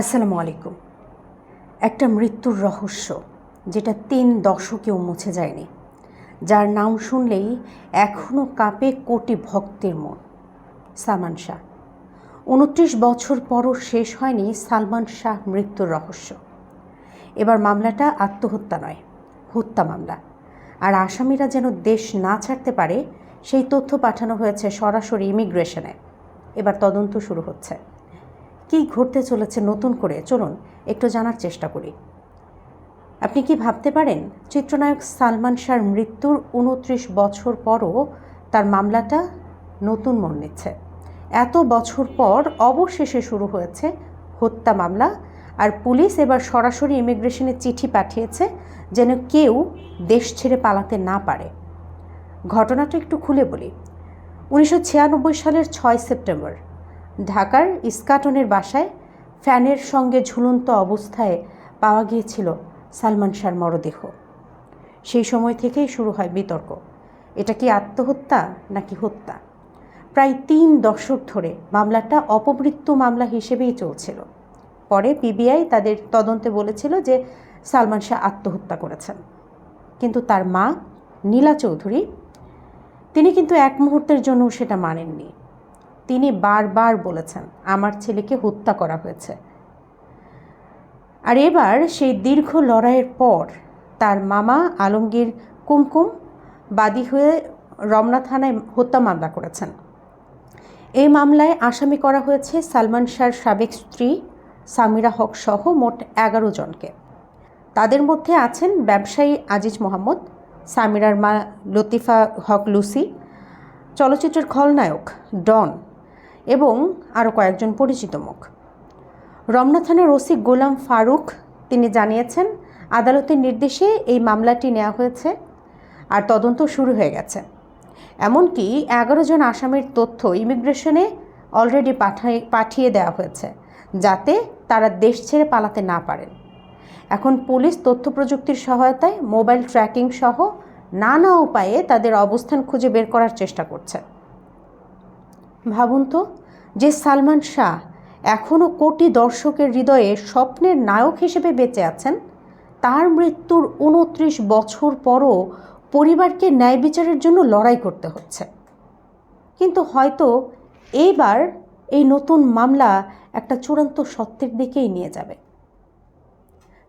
আসসালামু আলাইকুম। একটা মৃত্যুর রহস্য যেটা তিন দশকেও মুছে যায়নি, যার নাম শুনলেই এখনও কাঁপে কোটি ভক্তের মন। সালমান শাহ। উনত্রিশ বছর পরও শেষ হয়নি সালমান শাহ মৃত্যুর রহস্য। এবার মামলাটা আত্মহত্যা নয়, হত্যা মামলা। আর আসামিরা যেন দেশ না ছাড়তে পারে, সেই তথ্য পাঠানো হয়েছে সরাসরি ইমিগ্রেশনে। এবার তদন্ত শুরু হচ্ছে। কী ঘটতে চলেছে নতুন করে? চলুন, একটু জানার চেষ্টা করি। আপনি কি ভাবতে পারেন, চিত্রনায়ক সালমান শাহর মৃত্যুর উনত্রিশ বছর পরও তার মামলাটা নতুন মন নিচ্ছে? এত বছর পর অবশেষে শুরু হয়েছে হত্যা মামলা, আর পুলিশ এবার সরাসরি ইমিগ্রেশনে চিঠি পাঠিয়েছে যেন কেউ দেশ ছেড়ে পালাতে না পারে। ঘটনাটা একটু খুলে বলি। উনিশশো ছিয়ানব্বই সালের ছয় সেপ্টেম্বর ঢাকার ইস্কাটনের বাসায় ফ্যানের সঙ্গে ঝুলন্ত অবস্থায় পাওয়া গিয়েছিল সালমান শাহর মরদেহ। সেই সময় থেকেই শুরু হয় বিতর্ক। এটা কি আত্মহত্যা নাকি হত্যা? প্রায় তিন দশক ধরে মামলাটা অপমৃত্যু মামলা হিসেবেই চলছিল। পরে পিবিআই তাদের তদন্তে বলেছিল যে সালমান শাহ আত্মহত্যা করেছেন। কিন্তু তার মা নীলা চৌধুরী, তিনি কিন্তু এক মুহূর্তের জন্য সেটা মানেননি। তিনি বারবার বলেছেন, আমার ছেলেকে হত্যা করা হয়েছে। আর এবার সেই দীর্ঘ লড়াইয়ের পর তার মামা আলমগীর কুমকুম বাদী হয়ে রমনা থানায় হত্যা মামলা করেছেন। এই মামলায় আসামি করা হয়েছে সালমান শাহর সাবেক স্ত্রী সামিরা হক সহ মোট এগারো জনকে। তাদের মধ্যে আছেন ব্যবসায়ী আজিজ মোহাম্মদ, সামিরার মা লতিফা হক লুসি, চলচ্চিত্রের খলনায়ক ডন এবং আরও কয়েকজন পরিচিত মুখ। রমনা থানার ওসি গোলাম ফারুক, তিনি জানিয়েছেন, আদালতের নির্দেশে এই মামলাটি নেওয়া হয়েছে আর তদন্ত শুরু হয়ে গেছে। এমনকি এগারো জন আসামির তথ্য ইমিগ্রেশনে অলরেডি পাঠাই পাঠিয়ে দেওয়া হয়েছে, যাতে তারা দেশ ছেড়ে পালাতে না পারেন। এখন পুলিশ তথ্য প্রযুক্তির সহায়তায় মোবাইল ট্র্যাকিং সহ নানা উপায়ে তাদের অবস্থান খুঁজে বের করার চেষ্টা করছে। ভাবুন তো, যে সালমান শাহ এখনও কোটি দর্শকের হৃদয়ে স্বপ্নের নায়ক হিসেবে বেঁচে আছেন, তার মৃত্যুর উনত্রিশ বছর পরও পরিবারকে ন্যায় বিচারের জন্য লড়াই করতে হচ্ছে। কিন্তু হয়তো এইবার এই নতুন মামলা একটা চূড়ান্ত সত্যের দিকেই নিয়ে যাবে।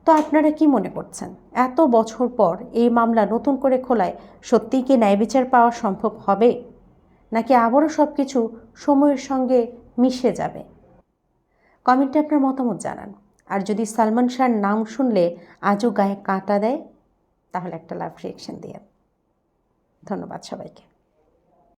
তো আপনারা কি মনে করছেন, এত বছর পর এই মামলা নতুন করে খোলায় সত্যিই কি ন্যায় বিচার পাওয়া সম্ভব হবে? নাকি আবারও সব কিছু সময়ের সঙ্গে মিশে যাবে? কমেন্টে আপনার মতামত জানান। আর যদি সালমান শাহর নাম শুনলে আজও গায়ে কাঁটা দেয়, তাহলে একটা লাভ রিয়েকশন দিয়ে ধন্যবাদ সবাইকে।